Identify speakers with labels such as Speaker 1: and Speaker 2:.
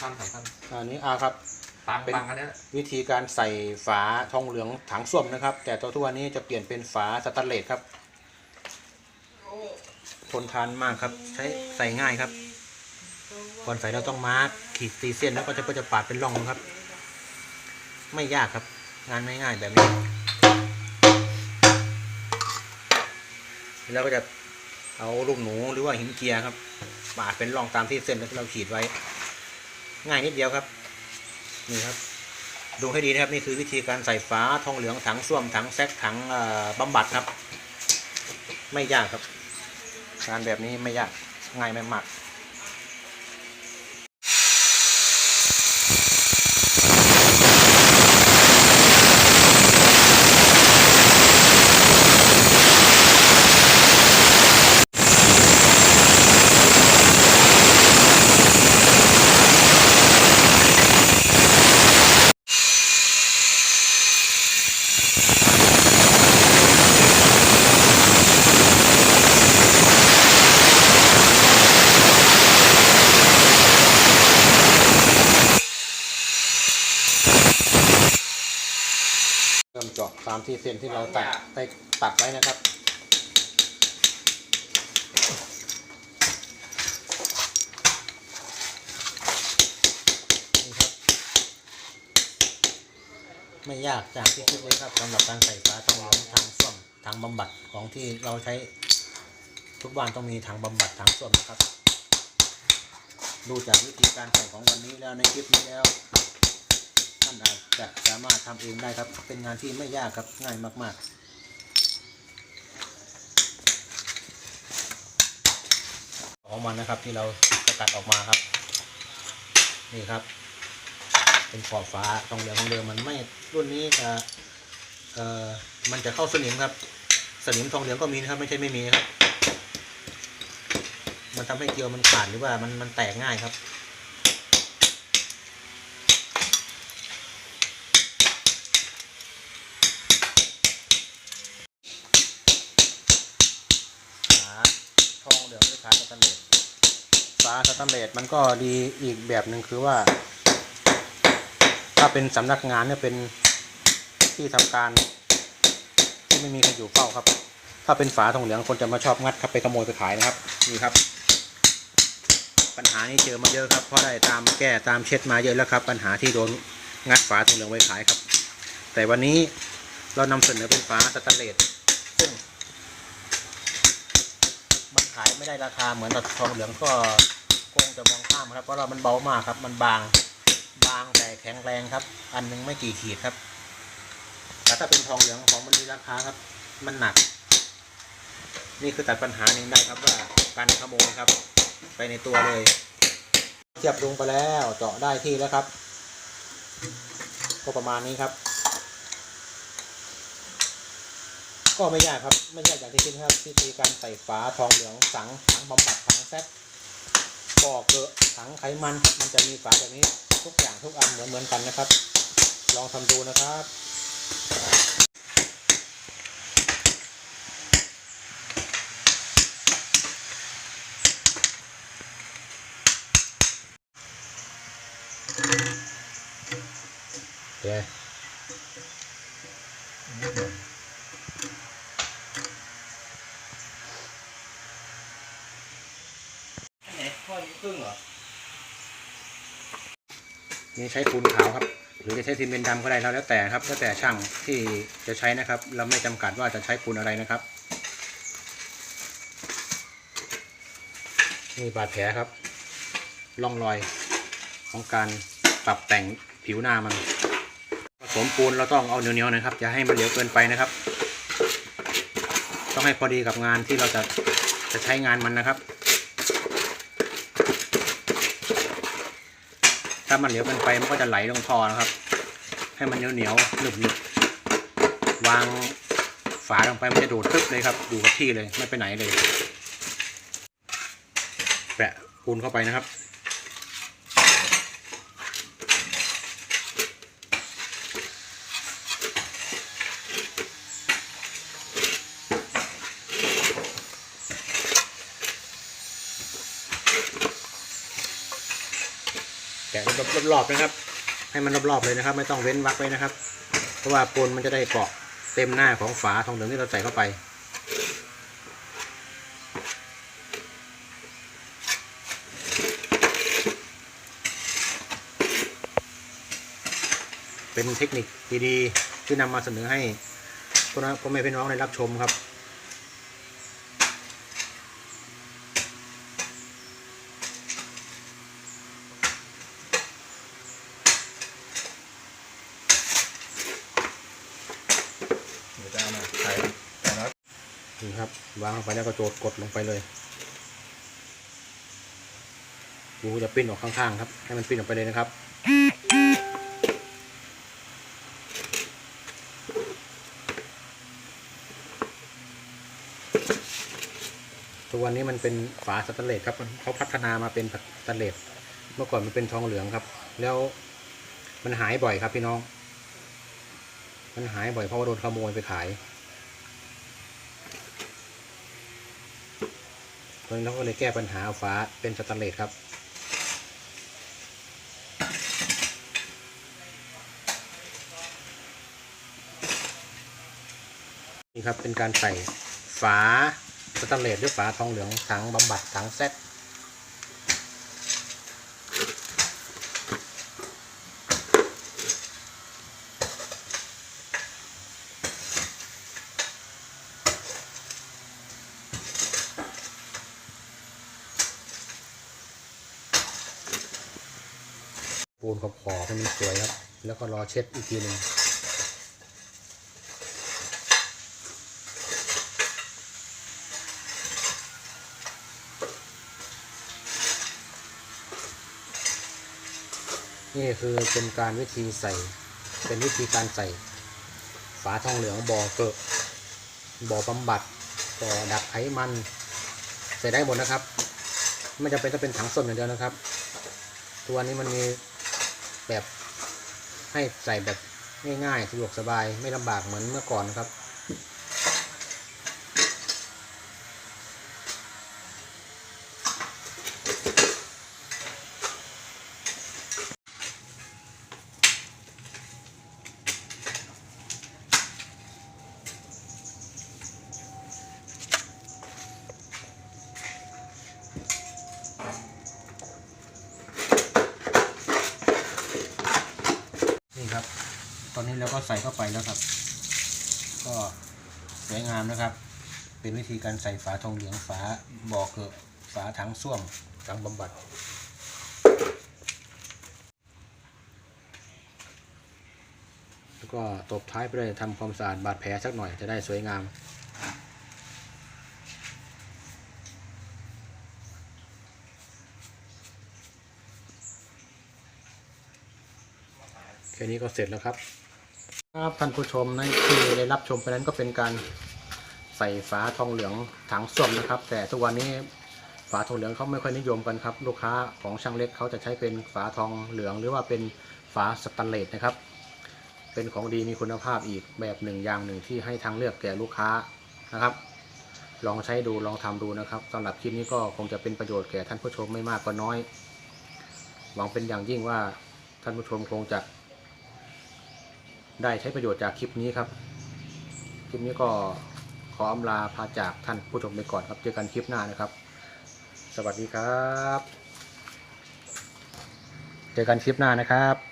Speaker 1: คัญสำคัญ
Speaker 2: อันนี้อาครับ
Speaker 1: ตัง
Speaker 2: เป็น
Speaker 1: ตังอันเนี้ย
Speaker 2: วิธีการใส่ฝาทองเหลืองถังส้วมนะครับ แต่ตัวทุกวันนี้จะเปลี่ยนเป็นฝาสแตนเลสครับทนทานมากครับ ใช้ใส่ง่ายครับ ก่อนใส่เราต้องมาร์กขีดตีเส้นแล้วก็จะก็จะปาดเป็นร่องนะครับ ไม่ยากครับ งานง่ายๆแบบนี้ แล้วก็จะเอาลูกหนูหรือว่าหินเจียครับ ปาดเป็นร่องตามที่เส้นที่เราขีดไว้ ง่ายนิดเดียวครับ นี่ครับ ดูให้ดีนะครับนี่คือวิธีการใส่ฝาทองเหลืองถังส้วมถังแซกถังบำบำบัดครับ ไม่ยากครับงานแบบนี้ไม่ยากง่ายไม่มากาะตามที่เส้นที่เราตัดได้ตัดไว้นะครับนี่ครับ ไม่ยากจากที่คิดเลยครับสำหรับการใส่ฝาทองเหลืองทางส้วมทางบำบัดของที่เราใช้ทุกบ้านต้องมีถังบำบัดถังส้วมนะครับ ดูจากวิธีการใส่ของวันนี้แล้วในคลิปนี้แล้วท่านอาจจะสามารถทำเองได้ครับ เป็นงานที่ไม่ยากครับง่ายมาก ๆของมันนะครับที่เราสกัดออกมาครับ นี่ครับ เป็นขอบฟ้าทองเหลืองของเดิมมันไม่รุ่นนี้จะเอ่อมันจะเข้าสนิมครับ สนิมทองเหลืองก็มีนะครับ ไม่ใช่ไม่มีครับ มันทำให้เกลียวมันขาดหรือว่ามันมันแตกง่ายครับ ฝาทองเหลืองด้วยฝาสแตนเลสฝาสแตนเลสมันก็ดีอีกแบบหนึ่งคือว่า ถ้าเป็นสำนักงานเนี่ยเป็นที่ทำการที่ไม่มีใครอยู่เฝ้าครับ ถ้าเป็นฝาทองเหลืองคนจะมาชอบงัดครับไปขโมยไปขายนะครับนี่ครับ ปัญหานี้เจอมาเยอะครับเพราะได้ตามแก้ตามเช็ดมาเยอะแล้วครับ ปัญหาที่โดนงัดฝาทองเหลืองไว้ขายครับ แต่วันนี้เรานำเสนอเป็นฝาสแตนเลสซึ่ง มันขายไม่ได้ราคาเหมือนกับทองเหลืองก็คงจะมองข้ามครับ เพราะว่ามันเบามากครับ มันบาง บางแต่แข็งแรงครับ อันหนึงไม่กี่ขีดครับ แต่ถ้าเป็นทองเหลืองของมันมีราคาครับ มันหนัก นี่คือตัดปัญหาหนึ่งได้ครับว่าการขโมยครับ ไปในตัวเลยเทียบลงไปแล้วเจาะได้ที่แล้วครับ ก็ประมาณนี้ครับ ก็ไม่ยากครับ ไม่ยากอย่างที่คิดครับวิธีการใส่ฝาทองเหลืองสังถังบำบัดถังแซกบ่อเกลือถังไขมันครับมันจะมีฝาแบบนี้ทุกอย่างทุกอันเหมือนเหมือนกันนะครับ ลองทำดูนะครับเค
Speaker 1: ไหนข้อนี้ ครึ่งเหรอ
Speaker 2: นี่ใช้ปูนขาวครับ หรือจะใช้ซีเมนต์ดำก็ได้แล้วแล้วแต่ครับ แล้วแต่ช่างที่จะใช้นะครับ เราไม่จำกัดว่าจะใช้ปูนอะไรนะครับ นี่บาดแผลครับ ร่องรอยของการปรับแต่งผิวหน้ามัน ผสมปูนเราต้องเอาเหนียวๆนะครับ อย่าให้มันเหลวเกินไปนะครับ ต้องให้พอดีกับงานที่เราจะจะใช้งานมันนะครับ ถ้ามันเหลวเกินไปมันก็จะไหลลงท่อนะครับ ให้มันเหนียวเหนียวหนึบหนึบวางฝาลงไปมันจะดูดตึ๊บเลยครับอยู่กับที่เลยไม่ไปไหนเลย แปะปูนเข้าไปนะครับะรอบๆนะครับ ให้มันรอบๆเลยนะครับ ไม่ต้องเว้นวรรคไว้นะครับ เพราะว่าปูนมันจะได้เกาะเต็มหน้าของฝาทองเหลืองที่เราใส่เข้าไปเป็นเทคนิคดีๆ ที่นำมาเสนอให้พ่อพ่อแม่พี่น้องได้รับชมครับ
Speaker 1: เดี๋ยวจะเอามาใส่แต่น็อต
Speaker 2: นี่ครับ วางลงไปแล้วก็โจดกดลงไปเลยกูจะปิ้นออกข้างๆครับ ให้มันปิ้นออกไปเลยนะครับ ตัวนี้มันเป็นฝาสแตนเลสครับเขาพัฒนามาเป็นสแตนเลสเมื่อก่อนมันเป็นทองเหลืองครับ แล้วมันหายบ่อยครับพี่น้อง มันหายบ่อยเพราะว่าโดนขโมยไปขาย ตอนนี้เราก็เลยแก้ปัญหาฝาเป็นสแตนเลสครับ นี่ครับเป็นการใส่ฝาสแตนเลสหรือฝาทองเหลืองถังบำบัดถังแซก ปูนขอบขอบให้มันสวยครับ แล้วก็รอเช็ดอีกทีหนึ่งนี่คือเป็นการวิธีใส่ เป็นวิธีการใส่ ฝาทองเหลืองบ่อเกอะบ่อบำบัดบ่อดักไขมัน ใส่ได้หมดนะครับ ไม่จำเป็นต้องเป็นถังส้มอย่างเดียวนะครับ ตัวนี้มันมี แบบให้ใส่แบบง่ายๆสะดวกสบายไม่ลำบากเหมือนเมื่อก่อนนะครับ นี้เราก็ใส่เข้าไปแล้วครับ ก็สวยงามนะครับ เป็นวิธีการใส่ฝาทองเหลืองฝาบ่อเกอฝาถังส้วมถังบำบัดแล้วก็ตบท้ายไปด้วยทำความสะอาดบาดแผลสักหน่อยจะได้สวยงามแค่นี้ก็เสร็จแล้วครับ ครับท่านผู้ชมนั่นคือได้รับชมไปนั้นก็เป็นการใส่ฝาทองเหลืองถังส้วมนะครับ แต่ทุกวันนี้ฝาทองเหลืองเขาไม่ค่อยนิยมกันครับ ลูกค้าของช่างเล็กเขาจะใช้เป็นฝาทองเหลือง หรือว่าเป็นฝาสแตนเลสนะครับ เป็นของดีมีคุณภาพอีกแบบหนึ่งอย่างหนึ่งที่ให้ทางเลือกแก่ลูกค้านะครับ ลองใช้ดูลองทำดูนะครับสำหรับคลิปนี้ก็คงจะเป็นประโยชน์แก่ท่านผู้ชมไม่มากก็น้อย หวังเป็นอย่างยิ่งว่าท่านผู้ชมคงจะ ได้ใช้ประโยชน์จากคลิปนี้ครับ คลิปนี้ก็ขออำลาพาจากท่านผู้ชมไปก่อนครับ เจอกันคลิปหน้านะครับ สวัสดีครับ เจอกันคลิปหน้านะครับ